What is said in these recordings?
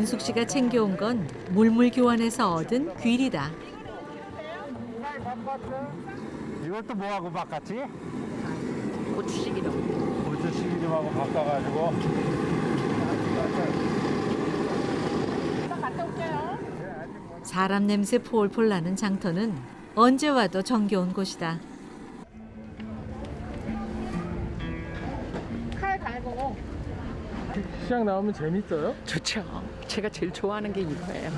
인숙 씨가 챙겨온 건 물물 교환해서 얻은 귀리다. 이것도 뭐하고 바꿨지? 고추식이로. 고추 시기름하고 바꿔가지고 사람 냄새 폴폴 나는 장터는 언제 와도 정겨운 곳이다. 칼 갈고. 시장 나오면 재밌어요? 좋죠. 제가 제일 좋아하는 게 이거예요.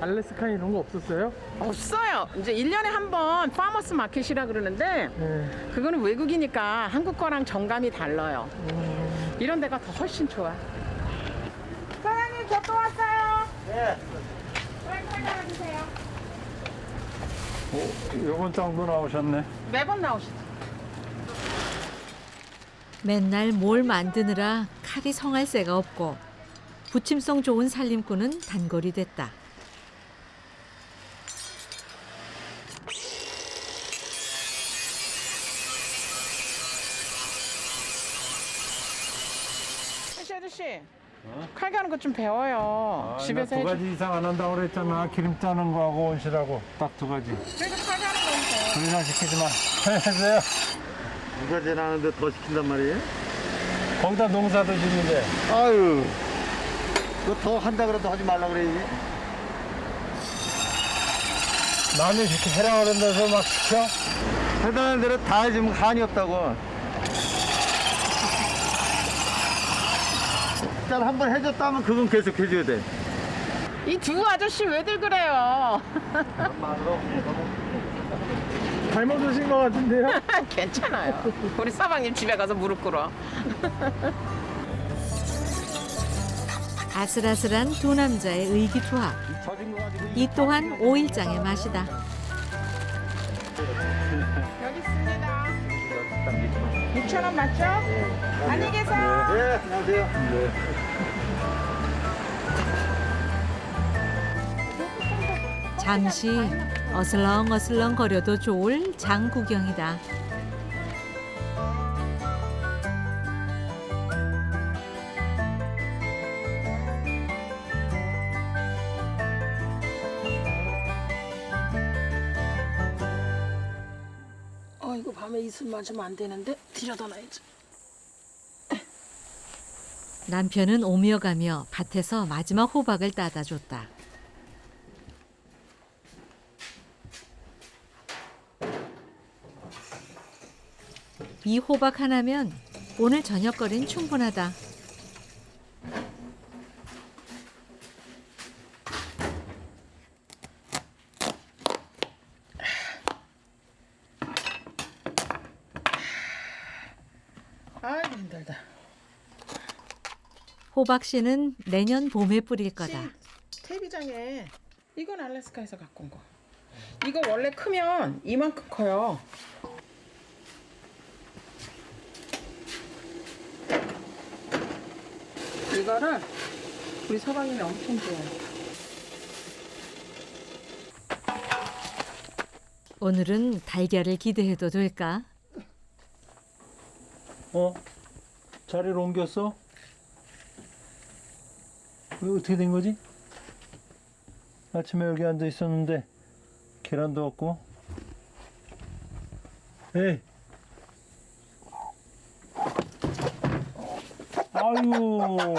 알래스카 이런 거 없었어요? 없어요. 이제 1년에 한 번 파머스 마켓이라 그러는데 네. 그거는 외국이니까 한국 거랑 정감이 달라요. 이런 데가 더 훨씬 좋아. 사장님 저 또 왔어요. 네. 요번 장도 나오셨네. 매번 나오시죠. 맨날 뭘 만드느라 칼이 성할 새가 없고 부침성 좋은 살림꾼은 단골이 됐다. 아저씨 아저씨. 칼 가는 거좀 배워요. 집에서 아, 두 해줘. 가지 이상 안 한다고 그랬잖아. 기름 짜는 거하고 온실하고 딱 두 가지. 그래도 칼 가는 거 있어요. 더 이상 시키지 마. 해주세요. 누가 제일 하는데 더 시킨단 말이에요? 거기다 농사도 짓는데. 아유, 그거 더 한다 그래도 하지 말라 그래야지. 남이 시키 해라 그런다서 막 시켜? 해당하는 대로 다 해주면 한이 없다고. 일단 한번 해줬다면 그건 계속 해줘야 돼. 이 두 아저씨 왜들 그래요? 잘못 오신 것 같은데요? 괜찮아요. 우리 사방님 집에 가서 무릎 꿇어. 아슬아슬한 두 남자의 의기투합. 이 또한 오일장의 맛이다. 여기 있습니다. 6천 원 맞죠? 안녕히 계세요. 네, 안녕하세요. 잠시 어슬렁어슬렁 거려도 좋을 장 구경이다. 밤에 이슬 맞으면 안 되는데 들여다 놔야지. 남편은 오며 가며 밭에서 마지막 호박을 따다 줬다. 이 호박 하나면 오늘 저녁거리는 충분하다. 아이고 힘들다. 호박 씨는 내년 봄에 뿌릴 거다. 테이비장에 이건 알래스카에서 갖고 온 거. 이거 원래 크면 이만큼 커요. 이거를 우리 서방님이 엄청 좋아해요. 오늘은 달걀을 기대해도 될까? 어? 자리를 옮겼어? 왜 어떻게 된 거지? 아침에 여기 앉아 있었는데 계란도 없고. 에이. 아유.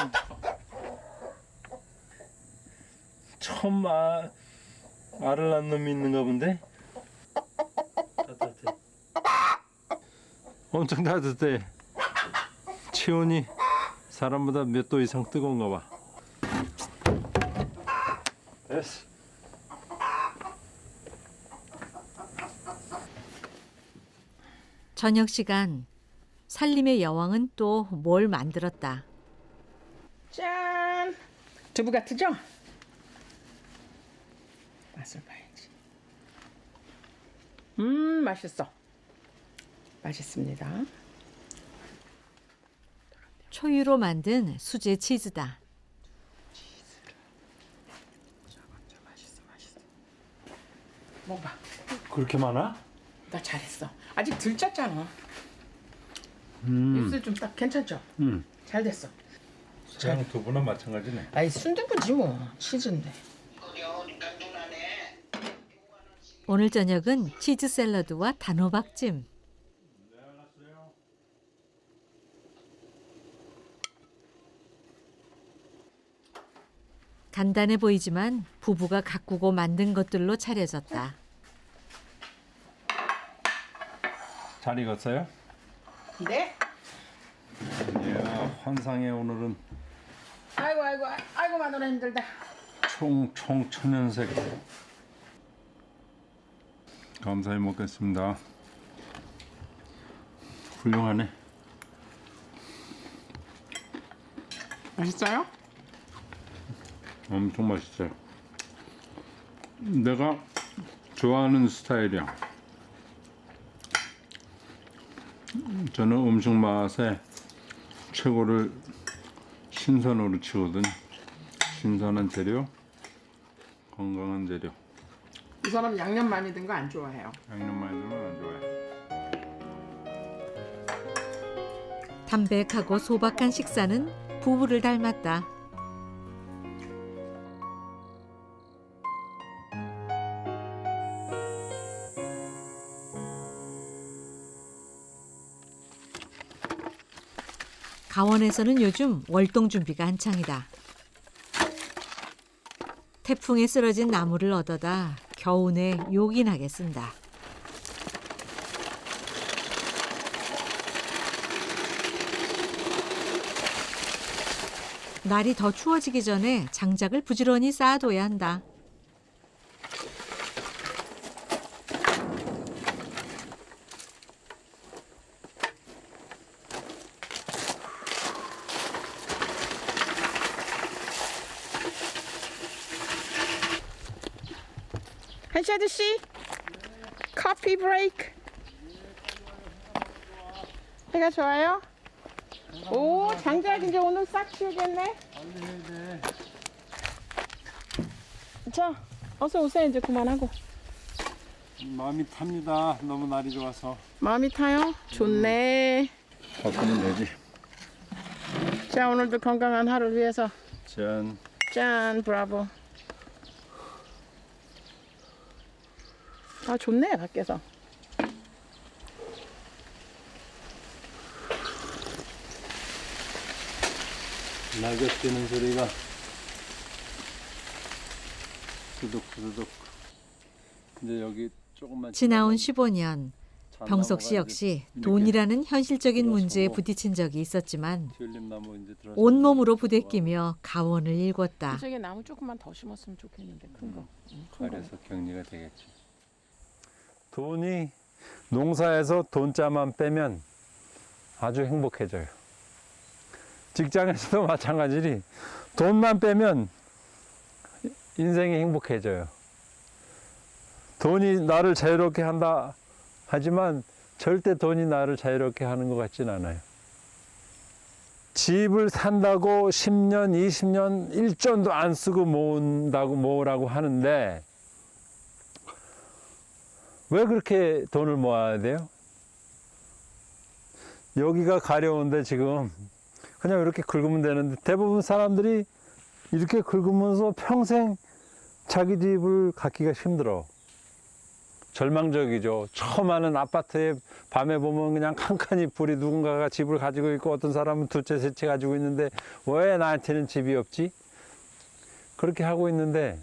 처음 아, 알을 낳는 놈이 있는가 본데? 따뜻해. 엄청 따뜻해. 체온이 사람보다 몇 도 이상 뜨거운가 봐. 됐어. 저녁 시간 살림의 여왕은 또 뭘 만들었다. 짠! 두부 같으죠? 맛을 봐야지. 음, 맛있어. 맛있습니다. 초유로 만든 수제 치즈다. 맛있어, 맛있어. 먹어봐. 그렇게 많아? 나 잘했어. 아직 덜 짰잖아. 음. 입술 좀 딱 괜찮죠? 음. 잘 됐어. 그냥 두부나 마찬가지네. 아이 순두부지 뭐 치즈인데. 오늘 저녁은 치즈 샐러드와 단호박찜. 간단해 보이지만 부부가 가꾸고 만든 것들로 차려졌다. 잘 익었어요? 네. 예, 환상의 오늘은 아이고 아이고 아이고 마누라 힘들다. 총총 천연색. 감사히 먹겠습니다. 훌륭하네. 맛있어요? 엄청 맛있어요. 내가 좋아하는 스타일이야. 저는 음식 맛에 최고를 신선으로 치거든. 신선한 재료, 건강한 재료. 이 사람 양념 많이 든 거 안 좋아해요. 양념 많이 들면 안 좋아해. 담백하고 소박한 식사는 부부를 닮았다. 강원에서는 요즘 월동 준비가 한창이다. 태풍에 쓰러진 나무를 얻어다 겨우내 요긴하게 쓴다. 날이 더 추워지기 전에 장작을 부지런히 쌓아둬야 한다. 한시 아저씨 커피 브레이크. 해가 좋아요? 오 장작 이제 오늘 싹 치우겠네. 자 어서 오세요 이제 그만하고. 마음이 탑니다. 너무 날이 좋아서. 마음이 타요? 좋네. 바꾸면 되지. 자 오늘도 건강한 하루를 위해서 짠. 짠 브라보. 아 좋네 밖에서. 낙엽 뛰는 소리가 두둑두둑. 근데 여기 조금만 지나온 지나면 15년 잣나무가 병석 씨 이제 역시 돈이라는 현실적인 문제에 부딪힌 적이 있었지만 이제 온몸으로 부대끼며 가원을 일궜다. 저기 나무 조금만 더 심었으면 좋겠는데 큰 거. 큰 거. 그래서 격리가 되겠지. 돈이 농사에서 돈자만 빼면 아주 행복해져요. 직장에서도 마찬가지니 돈만 빼면 인생이 행복해져요. 돈이 나를 자유롭게 한다 하지만 절대 돈이 나를 자유롭게 하는 것 같진 않아요. 집을 산다고 10년, 20년 일전도 안 쓰고 모은다고 모으라고 하는데 왜 그렇게 돈을 모아야 돼요? 여기가 가려운데 지금 그냥 이렇게 긁으면 되는데 대부분 사람들이 이렇게 긁으면서 평생 자기 집을 갖기가 힘들어. 절망적이죠. 처음 하는 아파트에 밤에 보면 그냥 칸칸이 불이 누군가가 집을 가지고 있고 어떤 사람은 두채, 세 채 가지고 있는데 왜 나한테는 집이 없지? 그렇게 하고 있는데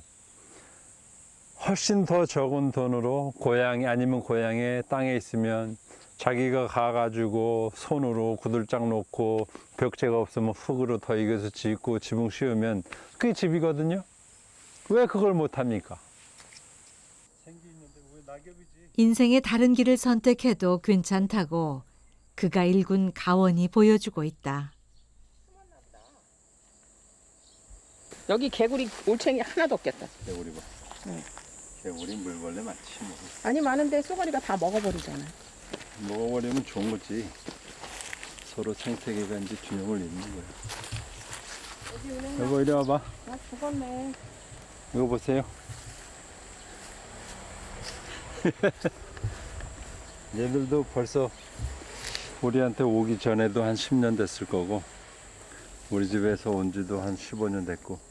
훨씬 더 적은 돈으로 고향이 아니면 고향에 땅에 있으면 자기가 가가지고 손으로 구들짝 놓고 벽체가 없으면 흙으로 더 이겨서 짓고 지붕 씌우면 그게 집이거든요. 왜 그걸 못합니까? 인생의 다른 길을 선택해도 괜찮다고 그가 일군 가원이 보여주고 있다. 여기 개구리 올챙이 하나도 없겠다. 개구리 봐. 개구리 물벌레 많지 뭐. 아니 많은데 쏘가리가 다 먹어버리잖아. 먹어버리면 좋은 거지. 서로 생태계가 이제 균형을 잃는 거야. 여보 이리 와봐. 아 죽었네. 이거 보세요. 얘들도 벌써 우리한테 오기 전에도 한 10년 됐을 거고 우리 집에서 온 지도 한 15년 됐고.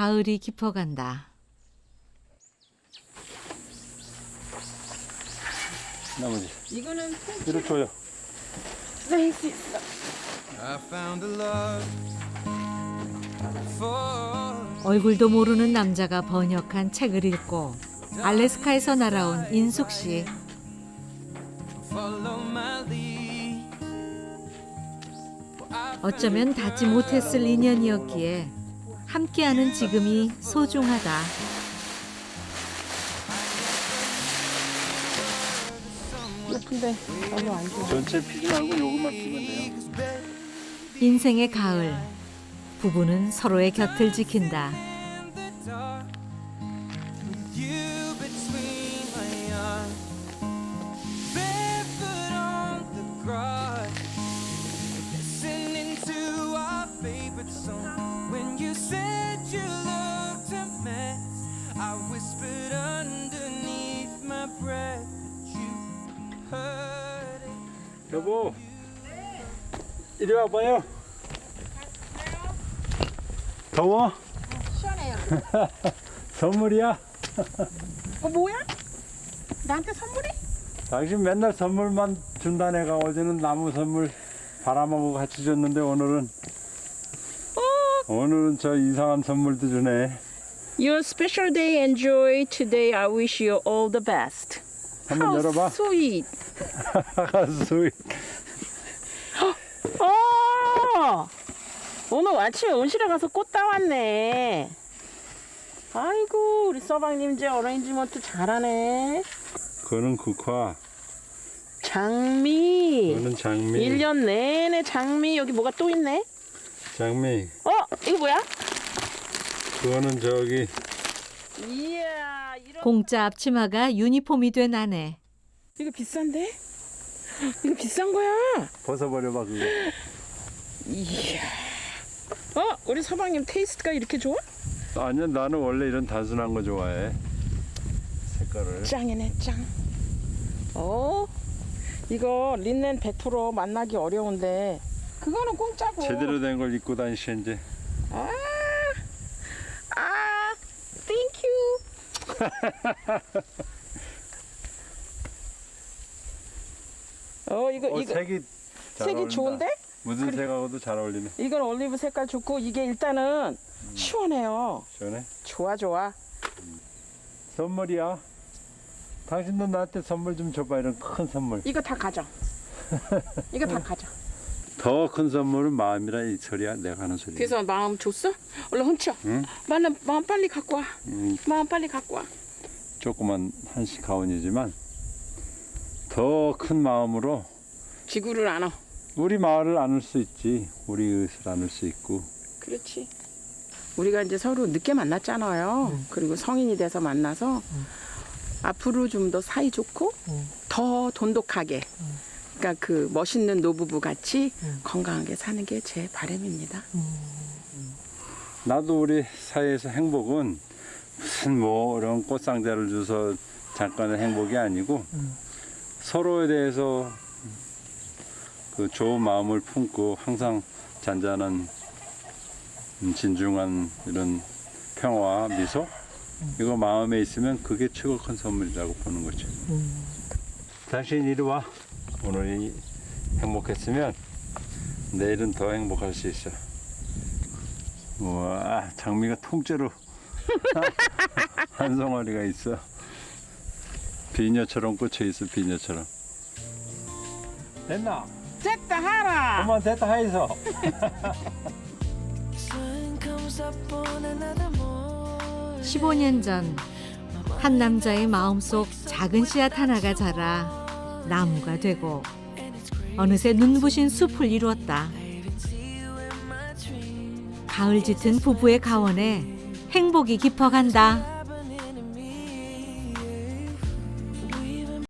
가을이 깊어간다. 나머지 이거는 이리 줘요. 할수 있어. 얼굴도 모르는 남자가 번역한 책을 읽고 알래스카에서 날아온 인숙 씨. 어쩌면 닿지 못했을 인연이었기에 함께하는 지금이 소중하다. 예쁜데 너무 안 좋아. 전체 피지 말고 요것만 피면 돼요. 인생의 가을. 부부는 서로의 곁을 지킨다. 이리 와봐요. 더워? 시원해요. 선물이야. 어 뭐야? 나한테 선물이? 당신 맨날 선물만 준다 내가 어제는 나무 선물 바람하고 같이 줬는데 오늘은 오늘은 저 이상한 선물도 주네. Your special day enjoy today. I wish you all the best. 한번 열어봐. Sweet. 스윗. 어! 오늘 아침에 온실에 가서 꽃 따왔네. 아이고 우리 서방님 제 어레인지먼트 잘하네. 그거는 국화. 장미. 그거는 장미. 일년 내내 장미 여기 뭐가 또 있네. 장미. 어 이거 뭐야? 그거는 저기 이야 이런 공짜 앞치마가 유니폼이 된 아내. 이거 비싼데? 이거 비싼 거야. 벗어버려봐 그거. 이야. 어 우리 서방님 테이스트가 이렇게 좋아? 아니야 나는 원래 이런 단순한 거 좋아해. 색깔을. 짱이네 짱. 어 이거 린넨 100% 만나기 어려운데 그거는 공짜고. 제대로 된 걸 입고 다니시 이제. 아, 아, 땡큐. 어 이거 어, 이거 색이 잘 색이 어울린다. 좋은데? 무슨 색하고도 잘 어울리네. 이건 올리브 색깔 좋고 이게 일단은 시원해요. 시원해. 좋아 좋아. 선물이야. 당신도 나한테 선물 좀 줘봐 이런 큰 선물. 이거 다 가져. 이거 다 가져. 더 큰 선물은 마음이라 이 소리야 내가 하는 소리. 그래서 마음 줬어? 얼른 훔쳐. 응? 마음, 마음 빨리 갖고 와. 음, 마음 빨리 갖고 와. 조그만 한식 가온이지만 더 큰 마음으로 지구를 안아. 우리 마을을 안을 수 있지. 우리 의을 안을 수 있고. 그렇지. 우리가 이제 서로 늦게 만났잖아요. 그리고 성인이 돼서 만나서 앞으로 좀 더 사이 좋고 더 돈독하게. 그러니까 그 멋있는 노부부 같이 건강하게 사는 게 제 바람입니다. 나도 우리 사이에서 행복은 무슨 뭐 이런 꽃상자를 줘서 잠깐의 행복이 아니고 서로에 대해서 그 좋은 마음을 품고 항상 잔잔한 음, 진중한 이런 평화와 미소 이거 마음에 있으면 그게 최고 큰 선물이라고 보는 거죠. 당신 이리 와. 오늘이 행복했으면 내일은 더 행복할 수 있어. 우와 장미가 통째로 한 송아리가 있어 비녀처럼 꽂혀 있어 비녀처럼 됐나? 됐다 하라. 그만 됐다 하이소 Sun comes up on another morning. 15년 전 한 남자의 마음속 작은 씨앗 하나가 자라 나무가 되고 어느새 눈부신 숲을 이루었다. 가을 짙은 부부의 가원에 행복이 깊어간다.